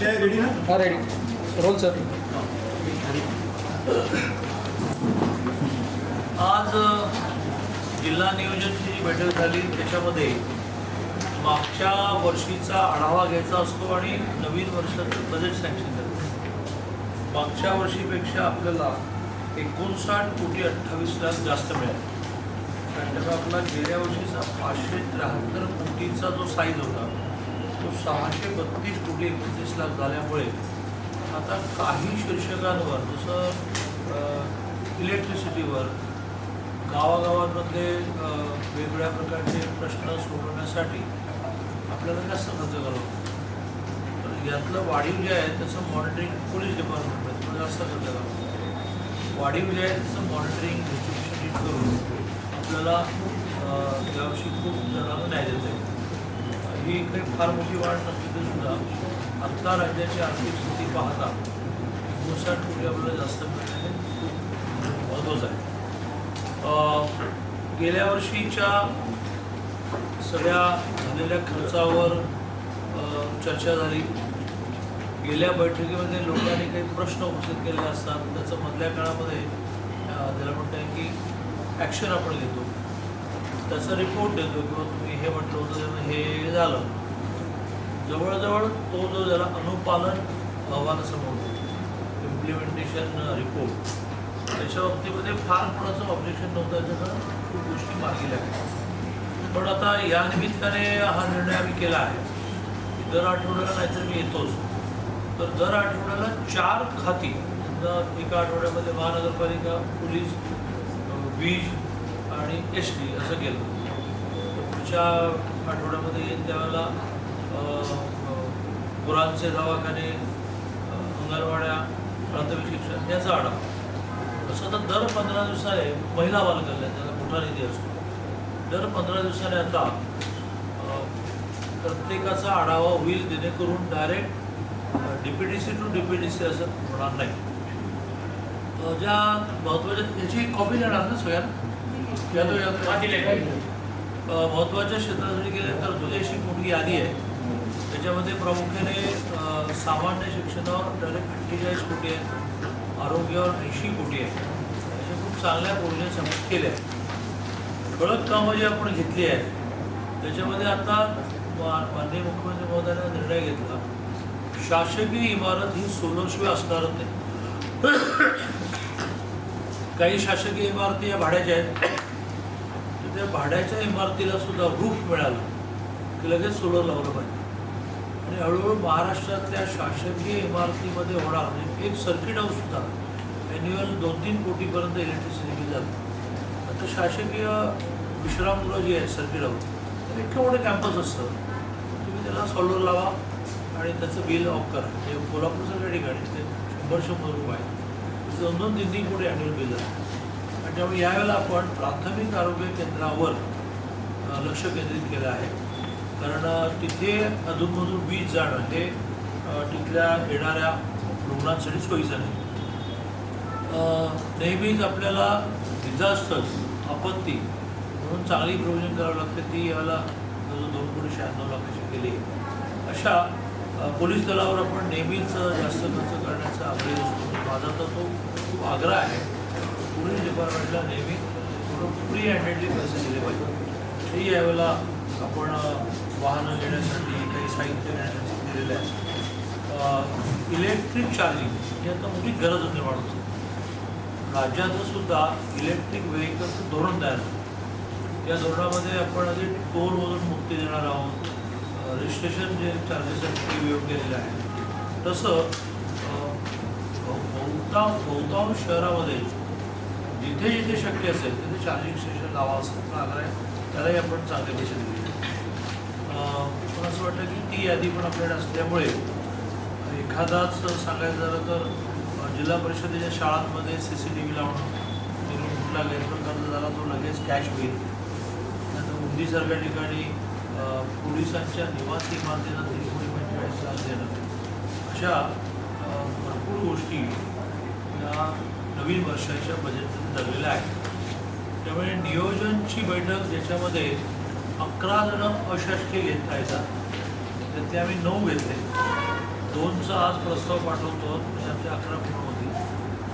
ते रेडी ना? हा रेडी रोल सर आज जिल्हा नियोजनची जी बैठक झाली. त्याच्यामध्ये मागच्या वर्षीचा आढावा घ्यायचा असतो आणि नवीन वर्षाचं बजेट सँक्शन करायचं मागच्या वर्षीपेक्षा आपल्याला एकोणसाठ कोटी अठ्ठावीस लाख जास्त मिळाले. कारण त्याचा आपला गेल्या वर्षीचा पाचशे त्र्याहत्तर कोटीचा जो साईज होता सहाशे बत्तीस कोटी एकतीस लाख झाल्यामुळे आता काही शीर्षकांवर जसं इलेक्ट्रिसिटीवर गावागावांमधले वेगवेगळ्या प्रकारचे प्रश्न सोडवण्यासाठी आपल्याला जास्त खर्च करावा तर यातलं वाढीव जे आहे त्याचं मॉनिटरिंग पोलीस डिपार्टमेंट थोडं जास्त खर्च करावा वाढीव जे आहे त्याचं मॉनिटरिंग डिस्ट्रिब्युशन करून आपल्याला यावर्षी खूप जणांना न्याय देता येईल. ही काही फार मोठी वाढ नसली तरी सुद्धा आत्ता राज्याची आर्थिक स्थिती पाहता एकोणसाठ कोटी आपल्याला जास्त मिळणे हे महत्त्वाचं आहे. गेल्या वर्षीच्या सगळ्या झालेल्या खर्चावर चर्चा झाली. गेल्या बैठकीमध्ये लोकांनी काही प्रश्न उपस्थित केले असतात. त्याचं मधल्या काळामध्ये अ, त्याला म्हणता येईल की ॲक्शन आपण घेतो. त्याचा रिपोर्ट देतो किंवा तुम्ही हे म्हटलं होतं हे झालं. जवळजवळ तो जो ज्याला अनुपालन अहवाल समोर इम्प्लिमेंटेशन रिपोर्ट त्याच्या बाबतीमध्ये फार कोणाचं ऑब्जेक्शन नव्हतं त्याच्यानं खूप गोष्टी मार्गी लागल्या. पण आता या निमित्ताने हा निर्णय आम्ही केला आहे. की दर आठवड्याला नाहीतर मी येतोच. तर दर आठवड्याला चार खाती एका आठवड्यामध्ये महानगरपालिका पोलीस वीज आणि एस टी असं केलं. पुढच्या आठवड्यामध्ये येईल त्यावेळेला गुरांचे दवाखाने अंगणवाड्या प्राथमिक शिक्षण याचा आढावा. तसं तर दर पंधरा दिवसाने महिला बालकल्याण त्याला मोठा निधी असतो दर पंधरा दिवसाने आता प्रत्येकाचा आढावा होईल जेणेकरून direct D P D C to D P D C असं होणार नाही. ज्या महत्त्वाच्या याची कॉपी देणार ना सगळ्यांना? अ, महत्त्वाच्या क्षेत्रासाठी गेले तर तुझी अशी मोठी यादी आहे. त्याच्यामध्ये प्रामुख्याने सामान्य शिक्षणावर डायरेक्ट अठ्ठेचाळीस कोटी आहेत आरोग्यावर ऐंशी कोटी आहे. अशा खूप चांगल्या योजना समोर केल्या. आहेत ठळक कामं जी आपण घेतली आहेत त्याच्यामध्ये आता माननीय मुख्यमंत्री महोदयाने निर्णय घेतला. शासकीय इमारत ही सोलरशिवाय असणारच नाही. काही शासकीय इमारती या भाड्याच्या आहेत. त्या भाड्याच्या इमारतीला सुद्धा रूफ मिळालं. की लगेच सोलर लावलं पाहिजे. आणि हळूहळू महाराष्ट्रातल्या शासकीय इमारतीमध्ये होणार म्हणजे एक सर्किट हाऊस सुद्धा ॲन्युअल दोन तीन कोटीपर्यंत इलेक्ट्रिसिटी बिल जातं आता शासकीय विश्रामगृह जे आहे सर्किट हाऊस तर इतकं मोठं कॅम्पस असतं. तुम्ही त्याला सोलर लावा आणि त्याचं बिल ऑफ करा. हे कोल्हापूरसारख्या ठिकाणी ते शंभर शंभर रुपये आहे दोन दोन तीन तीन कोटी ॲन्युअल बिल आहे. त्यामुळे यावेळेला आपण प्राथमिक आरोग्य केंद्रावर लक्ष केंद्रित केलं आहे. कारण तिथे अधूनमधून वीज जाणं हे तिथल्या येणाऱ्या रुग्णांसाठी सोयीचं नाही नेहमीच आपल्याला डिझास्टर्स आपत्ती म्हणून चांगली प्रोव्हिजन करावं लागते. ती यावेळेला दोन कोटी शहाण्णव लाखाची केली. अशा पोलीस दलावर आपण नेहमीच जास्त खर्च करण्याचा आग्रह असतो माझा तर तो खूप आग्रह आहे. पोलीस डिपार्टमेंटला नेहमी थोडं फ्री हँडेडली पैसे दिले पाहिजे. हे यावेळेला आपण वाहनं घेण्यासाठी काही साहित्य घेण्यासाठी दिलेलं आहे. इलेक्ट्रिक चार्जिंग ही आता मोठी गरज निर्माण होते राज्याचं सुद्धा इलेक्ट्रिक व्हेकलचं धोरण तयार झालं. या धोरणामध्ये आपण आधी टोलमधून मुक्ती देणार आहोत. रजिस्ट्रेशन जे चार्जेस आहेत ते वियोग केलेले आहे तसं बहुता बहुतांश शहरामध्ये जिथे जिथे शक्य असेल तिथे चार्जिंग स्टेशन लावा असं आपला आग्रह आहे त्यालाही आपण चांगले पैसे दिले पण असं वाटतं की ती यादी पण आपल्याकडे असल्यामुळे एखादाच सांगायचं झालं तर जिल्हा परिषदेच्या शाळांमध्ये सी सी टी व्ही लावणं तिकडून कुठला गैरप्रकार झाला तो लगेच कॅश होईल. नंतर उंदीसारख्या ठिकाणी पोलिसांच्या निवासी इमारतीला तीन पंचेचाळीस लाख देणं. अशा भरपूर गोष्टी या नवीन वर्षाच्या बजेटमध्ये धरलेल्या आहेत त्यामुळे नियोजनची बैठक ज्याच्यामध्ये अकरा जण अशासकीय घेता येतात त्यातले आम्ही नऊ घेतले. दोनचा आज प्रस्ताव पाठवतो म्हणजे आमच्या अकरा पूर्ण होती.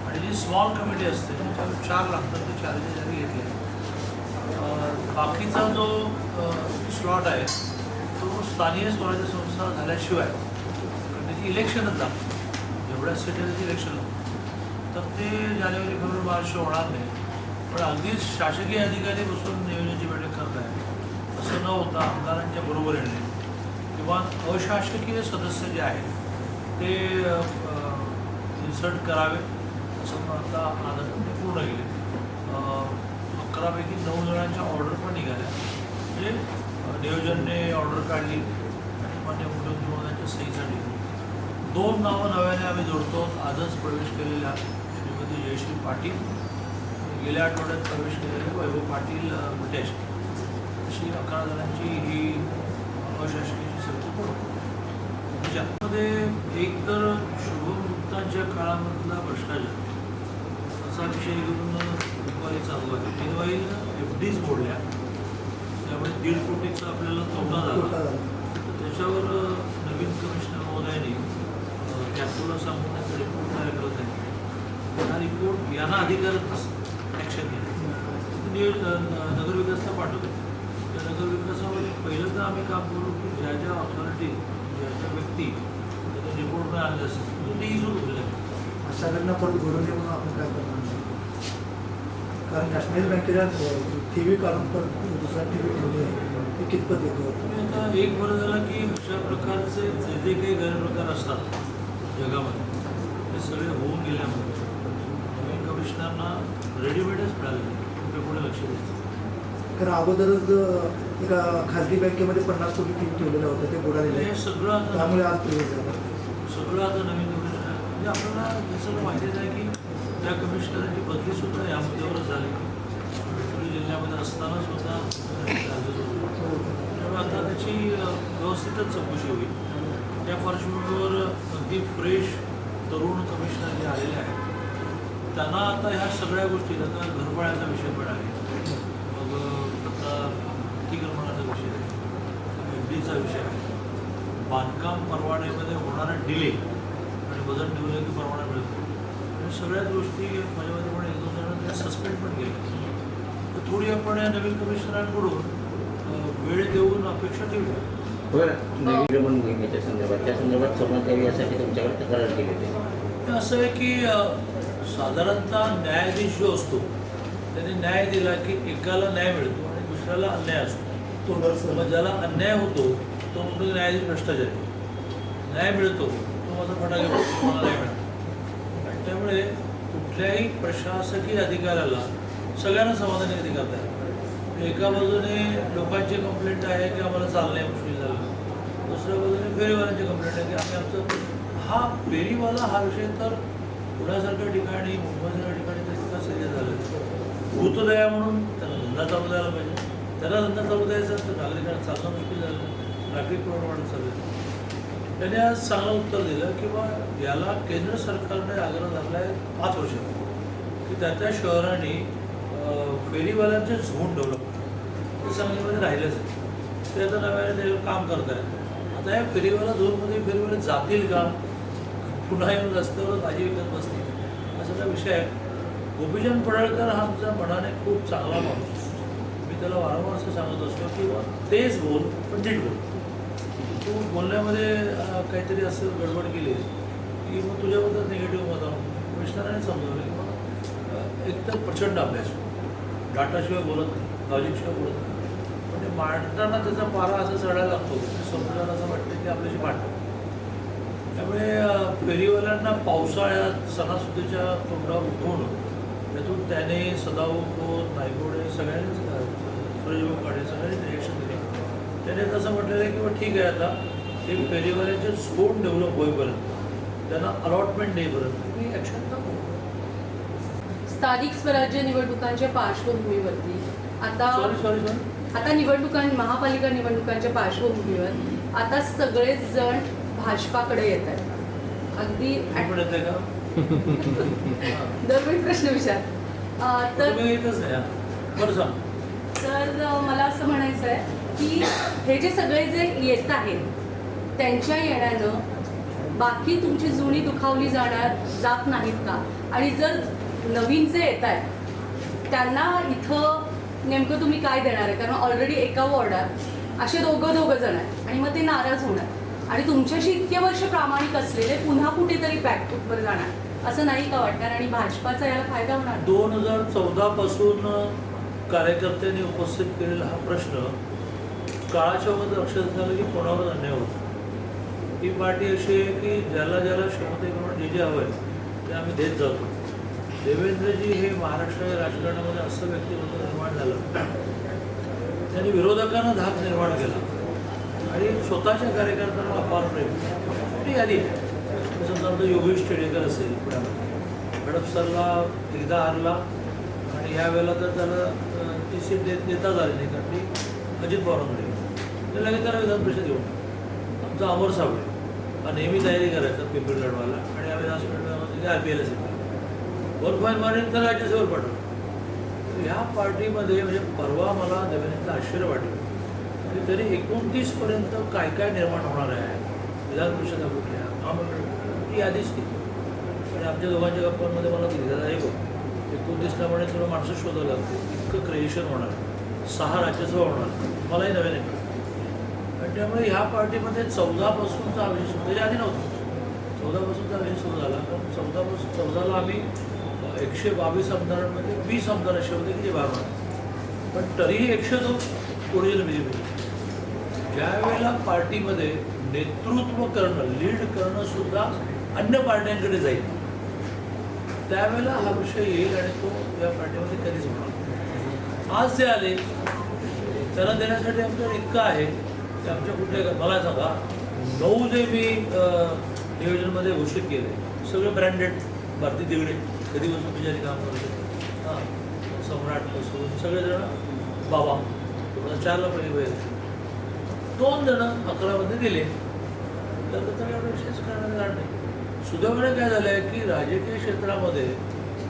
आणि जी स्मॉल कमिटी असते त्याच्यावर चार लागतात ते चारचे जरी घेतले. बाकीचा जो स्लॉट आहे तो स्थानीय स्वराज्य संस्था झाल्याशिवाय त्याची इलेक्शनच लागते जेवढ्या सिटीचं इलेक्शन तर ते जानेवारी फेब्रुवारी मार्च होणार नाही पण अगदीच शासकीय अधिकारी बसून नियोजनाची बैठक करत आहे असं न होता आमदारांच्या बरोबर येणे किंवा अशासकीय सदस्य जे आहेत ते इन्सर्ट करावे असं पण आता आदर पूर्ण गेले अकरापैकी नऊ जणांच्या ऑर्डर पण निघाल्या म्हणजे नियोजनने ऑर्डर काढली आणि मान्य मुख्यमंत्री महोदयांच्या सहीसाठी. दोन नावं नव्याने आम्ही जोडतो. आजच प्रवेश केलेल्या श्रीमती जयश्री पाटील. गेल्या आठवड्यात प्रवेश केलेले वैभव पाटील मुटेश अशी अकरा जणांची ही अशासकीय समिती त्याच्यामध्ये एक तर शुभमुक्तांच्या काळामधला भ्रष्टाचार. असा विषय घेऊन दुपारी चालू आहे. मेनवाईल एफ डीज मोडल्या. त्यामुळे दीड कोटीचा आपल्याला तोटा झाला. तर त्याच्यावर नवीन कमिशनर महोदयांनी कॅप्टोला सांगण्याचा रिपोर्ट तयार करत आहे हा रिपोर्ट यांना अधिकारच ॲक्शन घेणे नियोज नगरविकासला पाठवतो. त्या नगरविकासामध्ये पहिलं तर आम्ही काम करू की ज्या ज्या ऑथॉरिटी ज्या ज्या व्यक्ती त्याचा रिपोर्ट नाही आणले असतील ते इजून उरले अशा घटना परत नये म्हणून आपण काय करणार कारण नॅशनल बँकेला टी व्ही काढून परत दुसरा टी व्ही ठेवली आहे. ते कितपत येतो? आता एक बरं झालं की अशा प्रकारचे जे जे काही गैरप्रकार असतात जगामध्ये ते सगळे होऊन गेल्यामुळे कमिशनरना रेडीमेडच मिळाले ते पुढे लक्ष द्यायचं. कारण अगोदरच एका खाजगी बँकेमध्ये पन्नास कोटी टी व्ही ठेवलेलं होतं ते बुडालेलं हे सगळं त्यामुळे आज सगळं आता नवीन. म्हणजे आपल्याला हे सगळं माहितीच आहे की त्या कमिशनरची बदलीसुद्धा या मुद्द्यावरच झाली. गडचिरोली जिल्ह्यामध्ये असताना सुद्धा. त्यामुळे आता त्याची व्यवस्थितच चौकशी होईल. त्या पार्श्वभूमीवर अगदी फ्रेश तरुण कमिशनर जे आलेले आहेत त्यांना आता ह्या सगळ्या गोष्टी आता घरफाळ्याचा विषय पण आहे. मग आता अतिक्रमणाचा विषय आहे. एफ डीचा विषय आहे. बांधकाम परवान्यामध्ये होणारा डिले आणि वजन ठेवलं की परवाना मिळतो आणि सगळ्याच गोष्टी माझ्यामध्ये पण एक दोन जण सस्पेंड पण केले तर थोडी आपण या नवीन कमिशनरांकडून वेळ देऊन अपेक्षा ठेवूया. पण मोहिमेच्या संदर्भात. त्या संदर्भात द्यावी यासाठी तुमच्याकडे तक्रार केली होती. हे असं आहे की साधारणतः न्यायाधीश जो असतो त्याने न्याय दिला की एकाला न्याय मिळतो आणि दुसऱ्याला अन्याय असतो. मग ज्याला अन्याय होतो तो म्हणतो न्यायाधीश भ्रष्टाचारी न्याय मिळतो तो माझा फटाके फोडतो, मला आणि त्यामुळे कुठल्याही प्रशासकीय अधिकाऱ्याला सगळ्यांना समाधानी कधी करता एका बाजूने लोकांची कंप्लेंट आहे की आम्हाला चालणे मुश्किल झालं. दुसऱ्या बाजूने फेरीवाल्यांची कंप्लेंट आहे की आम्ही आमचं हा फेरीवाला हा विषय तर पुण्यासारख्या ठिकाणी मुंबईसारख्या ठिकाणी तर इतका सिरियस झालं भूतदया म्हणून त्यांना धंदा चालू द्यायला पाहिजे. त्यांना धंदा चालू द्यायचा तर नागरिकांना चालणं मुश्किल झालं. ट्रॅफिक प्रमाण वाढत त्याने आज चांगलं उत्तर दिलं की याला केंद्र सरकारने आग्रह धरला आहे पाच वर्ष. की त्या त्या शहरांनी फेरीवाल्यांचे झोन डेव्हलप ते सांगलीमध्ये राहिलेच आहे ते आता नव्याने त्याच्यावर काम करत आहेत आता या फेरीवाला झोनमध्ये फेरीवाले जातील का? पुन्हा येऊन रस्त्यावर भाजी विकत बसतील. असा हा विषय आहे. गोपीचंद पडळकर हा आमच्या मनाने खूप चांगला माणूस मी त्याला वारंवार असं सांगत असतो की बा तेच बोल पण नीट बोल. तू बोलण्यामध्ये काहीतरी असं गडबड केली की मग तुझ्याबद्दल निगेटिव्ह मत कमिशनराने समजवलं की मग एक तर प्रचंड अभ्यास. डाटाशिवाय बोलत नाही लॉजिकशिवाय बोलत नाही. पण ते मांडताना त्याचा पारा असा चढायला लागतो समजायला असं वाटतं की आपल्याशी मांडतात. त्यामुळे फेरीवाल्यांना पावसाळ्यात सणासुदीच्या तोंडावर उठवणं त्यातून त्याने सदाभाऊ खोत नायकोडे सगळ्यांनीच अं, सुरेशभाऊ काळे सगळ्यांनी रिएक्शन दिली. त्याने तसं म्हटलेलं आहे की बा ठीक आहे आता. ते फेरीवाल्यांचे झोन डेव्हलप होईपर्यंत. त्यांना अलॉटमेंट देईपर्यंत. तुम्ही ॲक्शन स्थानिक स्वराज्य निवडणुकांच्या पार्श्वभूमीवरती आता सॉरी सॉरी सॉरी आता निवडणुकां महापालिका निवडणुकांच्या पार्श्वभूमीवर आता सगळेच जण भाजपाकडे येत आहेत. अगदी दरवेळी प्रश्न विचार. तर तर मला असं म्हणायचं आहे की हे जे सगळे जे येत आहेत त्यांच्या येण्यानं बाकी तुमची जुनी दुखावली जाणार जात नाहीत का? आणि जर नवीन जे येत आहेत त्यांना इथं नेमकं तुम्ही काय देणार आहे? कारण ऑलरेडी एका वॉर्डात असे दोघं दोघं जण आहेत आणि मग ते नाराज होणार. आणि तुमच्याशी इतके वर्ष प्रामाणिक असलेले पुन्हा कुठेतरी बॅकफूटवर जाणार असं नाही का वाटणार? आणि भाजपाचा याला फायदा होणार? दोन हजार चौदा पासून कार्यकर्त्यांनी उपस्थित केलेला हा प्रश्न काळाच्या मध्ये लक्षात झालं की कोणावर अन्याय होतो? ही पार्टी अशी आहे की ज्याला ज्याला क्षमतेप्रमाणे जे जे हवं आहे ते आम्ही देत जातो. देवेंद्रजी हे महाराष्ट्र राजकारणामध्ये असं व्यक्तिमत्व निर्माण झालं. त्यांनी विरोधकांना धाक निर्माण केला. आणि स्वतःच्या कार्यकर्त्यांना अपार प्रेम. मोठी आली आहे. म्हणजे समजा योगेश टेडेकर असेल पुण्यामध्ये. हडपसरला एकदा हरला आणि ह्या वेळेला तर त्याला ती सीट देत देताच आली नाही कारण ती अजित पवारांकडे गेली. तर लगेच त्याला विधान परिषद येऊन आमचा अमर साबळे हा नेहमी तयारी करायचा पेपर लढवायला आणि या विधानसभेमध्ये आय पी एल असेल वन फाईन मारेन तर राज्यसभेवर पाठवलं ह्या पार्टीमध्ये म्हणजे परवा मला देवेंद्रचं आश्चर्य वाटलं. की तरी एकोणतीसपर्यंत काय काय निर्माण होणार आहे? विधान परिषदा कुठल्या? महामंडळ ही यादीच किती आणि आमच्या दोघांच्या गप्पांमध्ये मला दिलेलं आहे बघ. एकोणतीसला म्हणे तुला माणसं शोधावं लागते इतकं क्रिएशन होणार. सहा राज्यसभा होणार. मलाही नवीन आणि त्यामुळे ह्या पार्टीमध्ये चौदापासूनचा विषय म्हणजे त्याच्या आधी नव्हतं. चौदापासूनचा विषय सुरू झाला. कारण चौदापासून चौदाला आम्ही एकशे बावीस आमदारांमध्ये वीस आमदार असे होते की जे पण तरीही एकशे दोन ओरिजिनल बी ज्यावेळेला ज्या वेळेला पार्टीमध्ये नेतृत्व करणं लीड करणं सुद्धा अन्य पार्ट्यांकडे जाईल. त्यावेळेला हा विषय येईल आणि तो या पार्टीमध्ये कधीच होणार आज जे आले त्यांना देण्यासाठी आमच्याकडे इतकं आहे की आमच्या कुठल्या मला सांगा नऊ जे मी अं, नियोजनमध्ये घोषित केले सगळे ब्रँडेड भारती दिगडे कधी बसून बिचारी काम करते हां सम्राटपासून सगळेजण बाबा तुम्हाला चार पहिले पाहिजे दोन जण अकरामध्ये दिले. तर त्याचा एवढं विशेष करण्याचं कारण नाही. सुदैवाने काय झालं आहे की राजकीय क्षेत्रामध्ये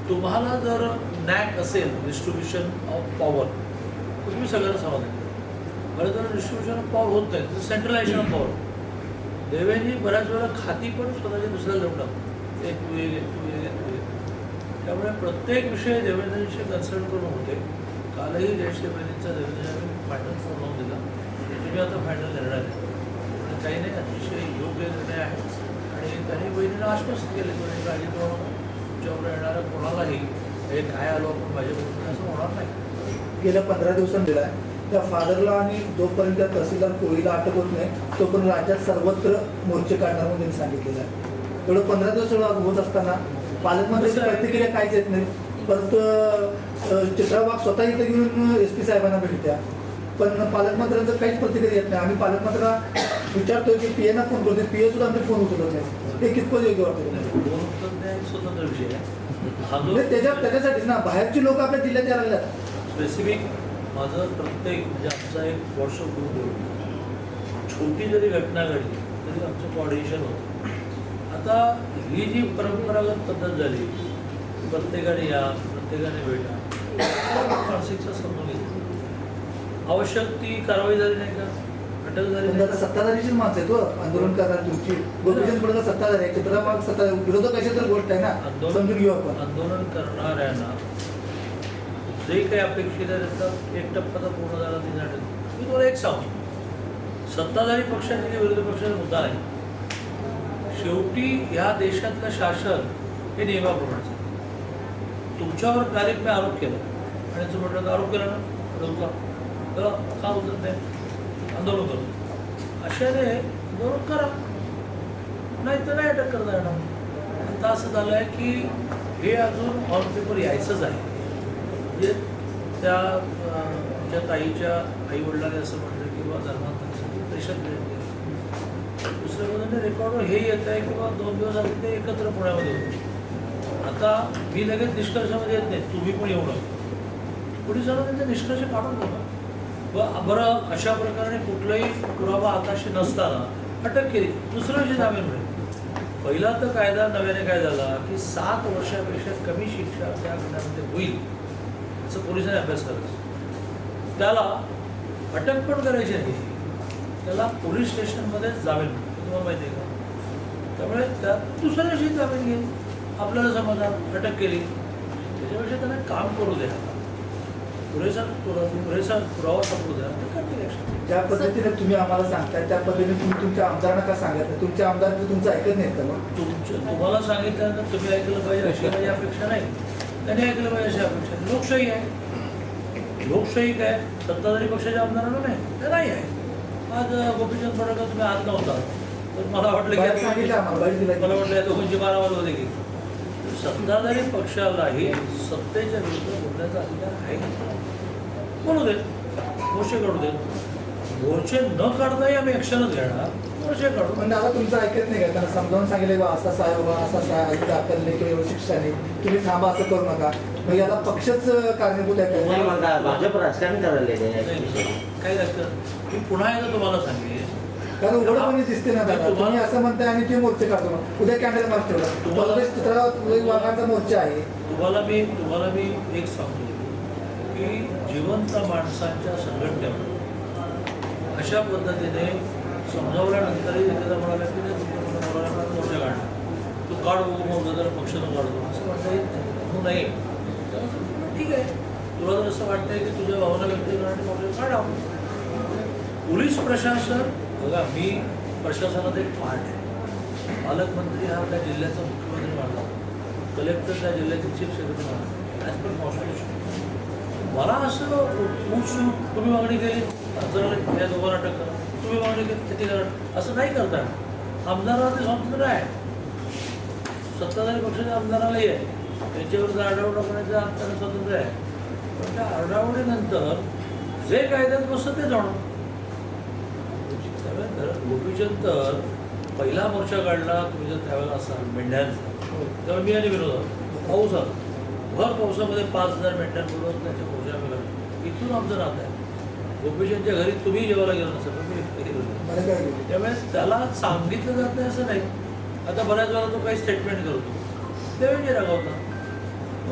तुम्हाला जर नॅक असेल डिस्ट्रीब्युशन ऑफ पॉवर तर तुम्ही सगळ्यांना समाधान करा बरं जर डिस्ट्रीब्युशन ऑफ पॉवर होत नाही तर सेंट्रलायझेशन ऑफ पॉवर देवेंनी बऱ्याच वेळा खाती पण स्वतःच्या दुसऱ्याला देऊन टाकतात. एक तू एक तू एक तू एक त्यामुळे प्रत्येक विषय देवेंद्रांशी कन्सल्ट करून होते. कालही जयश्री देवेंद्रचा देवेंद्रने फायनल फोन लावून दिला. तुम्ही आता फायनल निर्णय नाही अतिशय योग्य निर्णय आहे. आणि त्यांनी बहिणीला आश्वस्त केले म्हणजे काळजी करू नका तुमच्यावर येणाऱ्या कोणालाही हे काय आलो आपण भाजपकडून असं होणार नाही. गेल्या पंधरा दिवसांनी दिला आहे त्या फादरला आणि जोपर्यंत त्या तहसीलदार कोळीला अटक होत नाही तोपर्यंत राज्यात सर्वत्र मोर्चे काढणार म्हणून त्यांनी सांगितलेलं आहे. एवढं पंधरा दिवस एवढं होत असताना पालकमंत्र्यांची प्रतिक्रिया काहीच येत नाही. परत अं, चित्रा वाघ स्वतः इथं घेऊन एस पी साहेबांना भेटत्या पण पालकमंत्र्यांचं काहीच प्रतिक्रिया येत नाही. आम्ही पालकमंत्र्यांना विचारतोय की पी एना फोन करतोय पी ए सुद्धा आमचे फोन उचलत नाही हे कितपत योग्य वाटतं दोन स्वतंत्र विषय आहे हा त्याच्या त्याच्यासाठीच ना. बाहेरची लोक आपल्या जिल्ह्यात यायला लागल्यात. स्पेसिफिक माझं प्रत्येक म्हणजे आमचा एक व्हॉट्सअप ग्रुप आहे छोटी जरी घटना घडली तरी आमचं कॉर्डिनेशन होतं. आता ही जी परंपरागत पद्धत झाली प्रत्येकाने या प्रत्येकाने भेटा मानसिकता समजून घेतली. आवश्यक ती कारवाई झाली नाही का? अटक झाली पण नाही आता? सत्ताधारीचीच माणसं हो, आंदोलन करणार तुमची गोपीचंद पुढे सत्ताधारी आहे चित्रमाग सत्ता विरोधक अशी तर गोष्ट आहे ना समजून घेऊ आपण. आंदोलन करणाऱ्यांना जे काही अपेक्षित आहे त्याचा एक टप्पा तर पूर्ण झाला मी तुम्हाला एक सांगतो. सत्ताधारी पक्षाचे जे विरोधी पक्षाचा मुद्दा आहे शेवटी ह्या देशातलं शासन हे नियमाप्रमाणे तुमच्यावर मी आरोप केला. आणि तुम्ही म्हटलं आरोप केला ना? उचला का उचलत नाही आंदोलन करू अशाने आंदोलन करा नाही तर नाही अटक करता येणार आता असं झालं आहे की हे अजून ऑन पेपर यायचंच आहे म्हणजे त्या आमच्या ताईच्या आई वडिलांनी असं म्हटलं किंवा धर्मांतरासाठी प्रेशर क्रिएट केलं दुसऱ्या बाजूने रेकॉर्डवर हे येत आहे किंवा दोन दिवस आधी ते एकत्र पुण्यामध्ये होते आता मी लगेच निष्कर्षामध्ये येत नाही तुम्ही पण येऊ नका पोलिसांना त्यांचे निष्कर्ष काढून बघा बरं अशा प्रकारे कुठलाही पुरावा हाताशी नसताना अटक केली. दुसरं विषय जामीन मिळेल पहिला तर कायदा नव्याने काय झाला की सात वर्षापेक्षा कमी शिक्षा त्या गुन्ह्यामध्ये होईल असं पोलिसांनी अभ्यास करायचा त्याला अटक पण करायची नाही त्याला पोलीस स्टेशनमध्ये जामीन तुम्हाला माहिती आहे का? त्यामुळे त्यात दुसऱ्या दिवशी जामीन घेईल आपल्याला समाधान अटक केली. त्याच्यापेक्षा त्यांना काम करू द्या. पुरेसा पुरा- पुरेसा पुरावा सापडू. ज्या पद्धतीने तुम्ही आम्हाला सांगताय त्या पद्धतीने तुम्ही तुमच्या आमदारांना का सांगत नाही? तुमच्या आमदार तर तुमचं ऐकत नाहीत का मग? तुमच्या तुम्हाला सांगितल्यानंतर तुम्ही ऐकलं पाहिजे अशी माझी अपेक्षा नाही. त्यांनी ऐकलं पाहिजे अशी अपेक्षा नाही. लोकशाही आहे. लोकशाही काय? सत्ताधारी पक्षाच्या आमदारांना नाही. ते नाही आहे. आज गोपीचंद पडळकर तुम्ही हात नव्हता. तर मला वाटलं की सांगितलं मला वाटलं या दोघांची मारामारी होते की. सत्ताधारी पक्षालाही सत्तेच्या विरुद्ध बोलण्याचा अधिकार आहे बोलू दे मोर्चे काढू दे. मोर्चे न काढताही आम्ही ॲक्शनच घेणार. मोर्चे काढू. पण दादा तुमचं ऐकत नाही का? त्यांना समजावून सांगितलं बा असा साहेब बाबा असा साहेब दाखल नाही किंवा एवढं शिक्षा नाही तुम्ही थांबा असं करू नका. मग याला पक्षच कारणीभूत आहे भाजप राजकारण करायला काही लागतं मी पुन्हा एकदा तुम्हाला सांगेन. कारण उघडपणे दिसते ना दादा. तुम्ही असं म्हणताय आणि ते मोर्चे काढतो. उद्या कॅन्डल मार्च ठेवला तुम्हाला- काँग्रेस चित्रात वाघांचा मोर्चा आहे. तुम्हाला मी तुम्हाला मी एक सांगतो. की जिवंत माणसांच्या संघटनेवर अशा पद्धतीने समजावल्यानंतरही एखादा म्हणाला की मोर्चा काढणार तू काढ बघू मग जर पक्षानं काढतो असं म्हणता येत नाही. नये. ठीक आहे. तुला जर असं वाटतंय की तुझ्या भावना व्यक्त करण्यासाठी मोर्चा काढा पोलीस प्रशासन बघा मी प्रशासनात एक पार्ट आहे. पालकमंत्री हा त्या जिल्ह्याचा मुख्यमंत्री मानला कलेक्टर त्या जिल्ह्याचे चीफ सेक्रेटरी मानला ॲज पर कॉन्स्टिट्यूशन मला असं ऊस तुम्ही मागणी केली. जर या दोघांना अटक करा. तुम्ही मागणी केली किती करा? असं नाही करता. येणार. आमदाराला ते स्वातंत्र्य आहे सत्ताधारी पक्षाच्या आमदारालाही आहे. त्यांच्यावर आढावडा करण्याचं आमदार स्वातंत्र्य आहे. पण त्या आढावडीनंतर जे कायद्यात बसतं ते जाणं गोपीचंद तर पहिला मोर्चा काढला तुम्ही जर त्यावेळेला असाल मेंढ्यांचा तेव्हा मी आणि विरोधात पाऊस आला. भर पावसामध्ये पाच हजार मेंढ्यांबरोबर त्याच्या मोर्चा काढला इथून आमचं नातं आहे. गोपीचंदच्या घरी तुम्ही जेवायला गेलो नसेल पण मी? त्यामुळे त्याला सांगितलं जात नाही असं नाही. आता बऱ्याच वेळा तो काही स्टेटमेंट करतो. त्यावेळी नाही रागावता.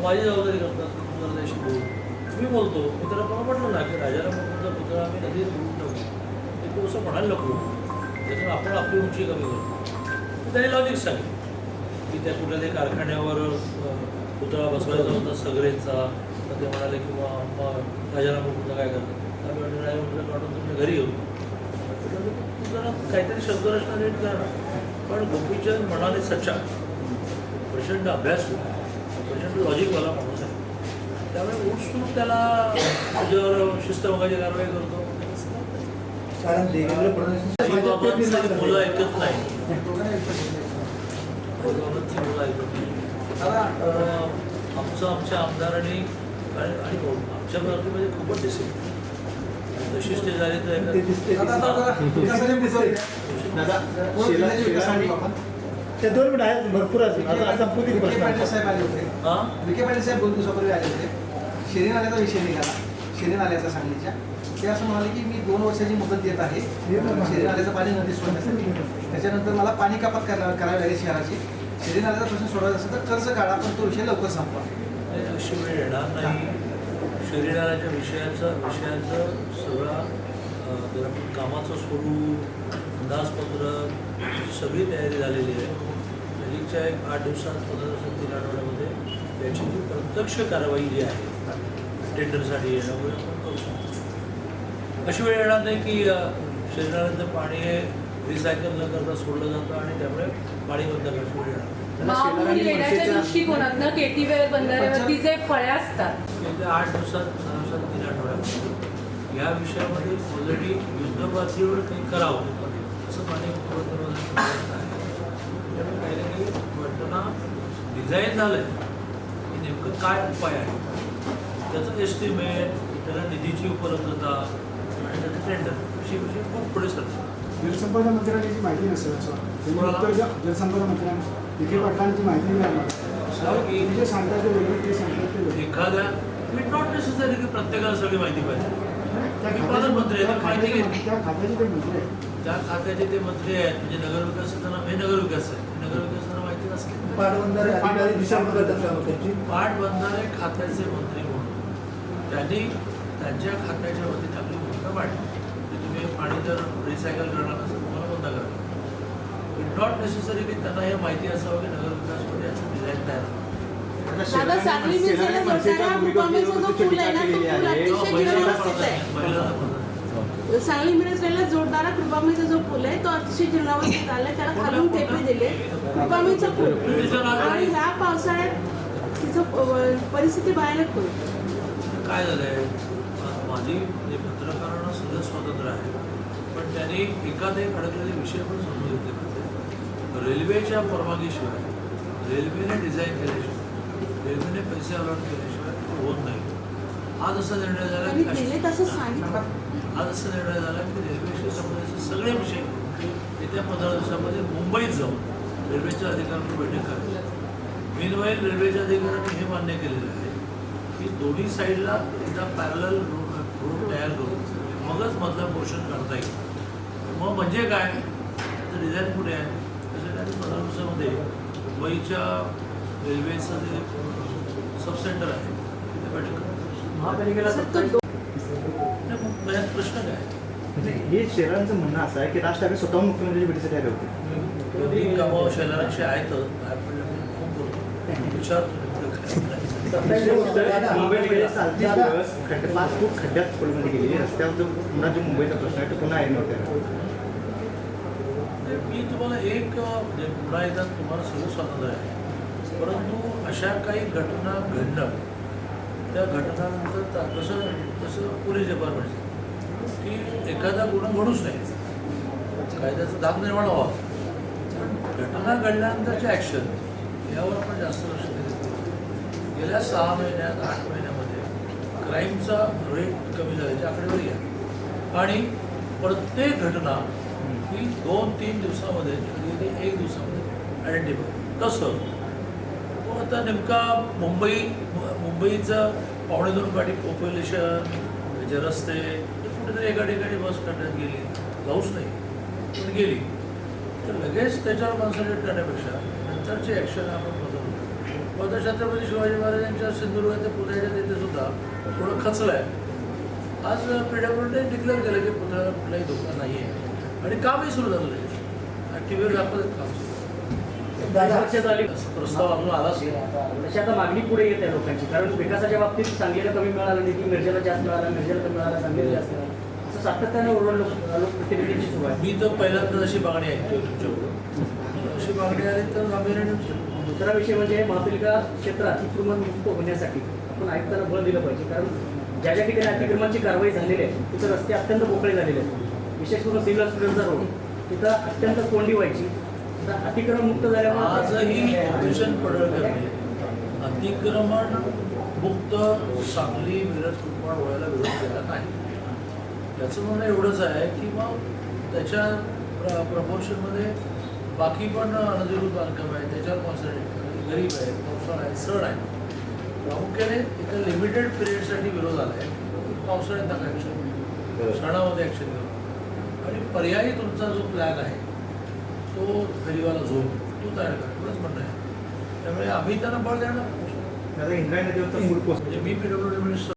माझी जबाबदारी करतात तुम्हाला बोलू मी बोलतो मी त्याला मला म्हटलं ना की राजाराम मोहनचा पुतळा आम्ही नदीत बुडून टाकू ते तो असं म्हणायला नको. त्याच्यामुळे आपण आपली उंची कमी करतो त्याने लॉजिक सांगितलं. की त्या कुठल्या कारखान्यावर पुतळा बसवायचा होता सगळेचा तर ते म्हणाले किंवा मग राजाराम कुठं काय करतात? आम्ही म्हटलं काढून तुमच्या घरी येऊ. तू जरा काहीतरी शब्दरचना नीट करणार पण गोपीचंद म्हणाले सच्चा. प्रचंड अभ्यास प्रचंड लॉजिकवाला माणूस आहे. त्यामुळे उठसूट त्याला तुझ्यावर शिस्तभंगाची कारवाई करतो. कारण देवेंद्र फडणवीस मुलं. ऐकत नाही मुलं ऐकत नाही अं, आमचं आमच्या आमदारांनी आणि हो, आमच्या बाजूमध्ये खूपच दिसेल वैशिष्ट्य झाले तर ते हो, दोन मिनिट आहेत भरपूर आहेत आता विखे पाटील साहेब आले होते हा विखे पाटील साहेब दोन दिवसापूर्वी आले होते शिरी नाल्याचा विषय निघाला शिरी नाल्याचा सांगलीच्या ते असं म्हणाले की मी दोन वर्षाची मुदत देत आहे. शिरी नाल्याचं पाणी नदीत सोडण्यासाठी. त्याच्यानंतर मला पाणी कपात करावी करावी लागेल शहराची शिरी नाल्याचा प्रश्न सोडवायचा असेल तर कर्ज काढा पण तो विषय लवकर संपवा. नाही, अशी वेळ येणार नाही. शरीराच्या विषयाचं विषयाचं सगळा जर आपण कामाचं स्वरूप अंदाजपत्रक सगळी तयारी झालेली आहे. नजीकच्या एक आठ दिवसात पंधरा दिवसात तीन आठवड्यामध्ये त्याची प्रत्यक्ष कारवाई जी आहे टेंडरसाठी येण्यामुळे आपण करू शकतो. अशी वेळ येणार नाही की शरीराचं पाणी हे रिसायकल न करता सोडलं जातं आणि त्यामुळे पाणी बंद करायची वेळ येणार महापूर येण्याच्या दृष्टिकोनातनं केटीवेअर बंधाऱ्यावरती जे फळ्या असतात. येत्या आठ दिवसात दहा दिवसात तीन आठवड्यामध्ये या विषयामध्ये ऑलरेडी काही करावं. असं त्यामुळे काही ना काही घटना डिझाईन झालं आहे की नेमकं काय उपाय आहे? त्याचं एस्टिमेट त्याला निधीची उपलब्धता अशी खूप जलसंपदा मंत्र्यांनी जी माहिती नसेल असं जलसंपदा मंत्र्यांना विखे पाटलांची माहिती नाही आम्हाला असं की तुम्ही जे सांगता ते वेगळं ते सांगतात ते एखाद्या इट नॉट नेसेसरी की प्रत्येकाला सगळी माहिती पाहिजे. आहे, त्या माहिती खात्याचे- घेतली. त्या खात्याचे ते मंत्री आहेत. त्या खात्याचे ते मंत्री आहेत म्हणजे हे नगरविकास आहे माहिती नसते पाटबंधारे खात्याचे मंत्री म्हणून. त्यांनी त्यांच्या खात्याच्या वतीने की तुम्ही पाणी जर रिसायकल करणार असेल तुम्हाला बंद करा नॉट नेसेसरी की त्यांना हे माहिती असावं की नगर विकासमध्ये याचं डिझाईन तयार सांगली मिरजेला जोडणारा कृपामेचा जो पूल आहे ना तो पूल अतिशय जीर्णावस्थेत आहे. महिलांना पण. सांगली मिरजेला जोडणारा कृपामेचा जो पूल आहे तो अतिशय जीर्णावस्थेत आलाय त्याला खालून टेपे दिले कृपामेचा पूल. आणि ह्या पावसाळ्यात तिचं परिस्थिती भयानक होईल. काय झालंय? माझी स्वातंत्र्य आहे. पण त्यांनी एखादे अडकलेले विषय पण समजून घेतले पाहिजे. रेल्वेच्या परवानगीशिवाय रेल्वेने डिझाईन केल्याशिवाय रेल्वेने पैसे अलॉट केल्याशिवाय ते होत नाही. आज असा निर्णय झाला की आज असा निर्णय झाला की रेल्वेशी संबंधित सगळे विषय येत्या पंधरा दिवसामध्ये मुंबईत जाऊन रेल्वेच्या अधिकाऱ्यांची बैठक करायची. मीनवाईल रेल्वेच्या अधिकाऱ्यांनी हे मान्य केलेलं आहे की दोन्ही साईडला एकदा पॅरल रोड रोड तयार करून मगच मधलं पोर्शन करता येईल. मग म्हणजे काय? त्याचं डिझाईन कुठे आहे? पंधरा दिवसामध्ये मुंबईच्या रेल्वेचं जे सब सेंटर आहे. तिथे बैठक. महापालिकेला प्रश्न काय म्हणजे हे शहरांचं म्हणणं असं आहे की राज ठाकरे स्वतःहून मुख्यमंत्र्यांच्या भेटीसाठी आले होते कामं शहरांशी पडल्यामुळे खूप बोलतो. विचारतो नेमकं काय. सत्तावीस ऑगस्ट मुंबईमध्ये खड्डे पाच फूट खड्ड्यात खोलमध्ये गेली रस्त्यावर जो पुन्हा जो मुंबईचा प्रश्न आहे तो पुन्हा आहे नव्हत्या मी तुम्हाला एक म्हणजे पुन्हा एकदा तुम्हाला सगळं स्वातंत्र्य आहे. परंतु अशा काही घटना घडणं त्या घटनानंतर तसं तसं पोलीस डिपार्टमेंट म्हणजे की एखादा गुन्हा घडूच नाही. कायद्याचा दाब निर्माण व्हावा. पण घटना घडल्यानंतरचे ॲक्शन यावर आपण जास्त लक्ष गेल्या सहा महिन्यात आठ महिन्यामध्ये क्राईमचा रेट कमी झाल्याची आकडेवारी आहे. आणि प्रत्येक घटना ही दोन तीन दिवसामध्ये कधी एक दिवसामध्ये आयडेंटिफाय कसं? तो आता नेमका मुंबई मुंबईचं पावणे दोन गाडी पॉप्युलेशन त्याचे रस्ते कुठेतरी एका ठिकाणी बस काढण्यात गेली. जाऊच नाही. पण गेली. तर लगेच त्याच्यावर कॉन्सन्ट्रेट करण्यापेक्षा नंतरची ॲक्शन आपण बदलू आता छत्रपती शिवाजी महाराजांच्या सिंधुदुर्गाच्या पुतळ्याच्या तिथे सुद्धा थोडं खचलं आहे. आज पीडब्ल्यूडीने डिक्लेअर केलं की पुतळ्याला कुठलाही धोका नाही आहे आणि कामही सुरू झालं आहे. टी व्हीवर दाखवत काम सुरू प्रस्ताव अजून आलाच तशी आता मागणी पुढे येते लोकांची कारण विकासाच्या बाबतीत सांगलीला कमी मिळालं नाही की मिरजेला जास्त मिळाला मिरजेला कमी मिळाला सांगलीला जास्त मिळाला. असं सातत्याने ओरडून लोक लोकप्रतिनिधींची सुरू आहे मी तर पहिल्यांदा अशी मागणी ऐकतोय तुमच्याकडून. अशी मागणी आली तर उचलू. दुसरा विषय म्हणजे महापालिका क्षेत्र अतिक्रमण मुक्त होण्यासाठी आपण आयुक्तांना बळ दिलं पाहिजे. कारण ज्या ज्या ठिकाणी अतिक्रमणाची कारवाई झालेली आहे तिथं रस्ते अत्यंत मोकळे झालेले आहेत. विशेष करून सिव्हिल हॉस्पिटलचा रोड. तिथं अत्यंत कोंडी व्हायची. अतिक्रमण मुक्त झाल्यामुळे आजही भूषण पडळकरने अतिक्रमण मुक्त सांगली विरज कुटुंबाड व्हायला विरोध केला नाही त्याचं म्हणणं एवढंच आहे की मग त्याच्या प्र प्रपोर्शनमध्ये बाकी पण अनधिकृत बांधकाम आहे त्याच्यावर कॉन्सन्ट्रेट गरीब आहे पावसाळा आहे सण आहे. प्रामुख्याने एका लिमिटेड पिरियडसाठी विरोध आला आहे पावसाळ्यात नका ॲक्शन सणामध्ये ॲक्शन घेऊ आणि पर्यायी तुमचा जो प्लॅन आहे तो फेरीवाला झोन तो तयार करा. एवढंच म्हणणं आहे. त्यामुळे आम्ही त्यांना बळ कोसळला. म्हणजे मी पी डब्ल्यू डी